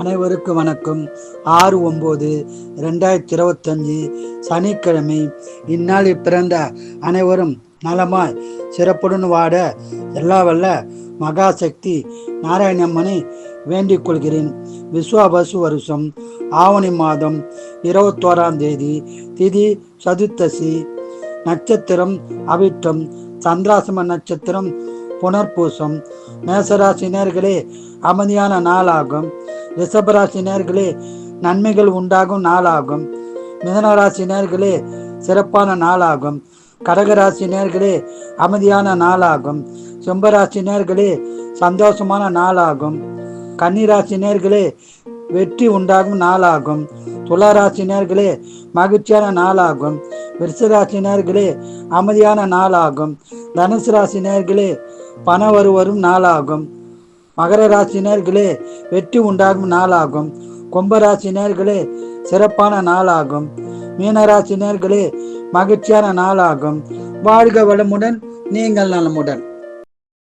அனைவருக்கும் வணக்கம். ஆறு ஒம்பது ரெண்டாயிரத்தி இருபத்தஞ்சி சனிக்கிழமை இந்நாளில் பிறந்த அனைவரும் நலமாய் சிறப்புடன் வாட எல்லா வல்ல மகாசக்தி நாராயணம்மனை வேண்டிக் கொள்கிறேன். விஸ்வாபசு வருஷம் ஆவணி மாதம் இருபத்தோராம் தேதி திதி சதுர்த்தசி நட்சத்திரம் அவிட்டம் சந்திராசம நட்சத்திரம் புனர்பூசம் மேசராசினியர்களே அமைதியான நாளாகும். ரிஷபராசினியர்களே நன்மைகள் உண்டாகும் நாளாகும். மிதனராசினியர்களே சிறப்பான நாளாகும். கடகராசினியர்களே அமைதியான நாளாகும். செம்பராசினியர்களே சந்தோஷமான நாளாகும். கன்னிராசினியர்களே வெற்றி உண்டாகும் நாளாகும். துளாராசினியர்களே மகிழ்ச்சியான நாளாகும். விருஷராசினியர்களே அமைதியான நாளாகும். தனுசு ராசினியர்களே பண வருவரும் நாளாகும். மகர ராசினர்களே வெற்றி உண்டாகும் நாளாகும். கும்பராசினர்களே சிறப்பான நாளாகும். மீனராசினர்களே மகிழ்ச்சியான நாளாகும். வாழ்க வளமுடன் நீங்கள் நலமுடன்.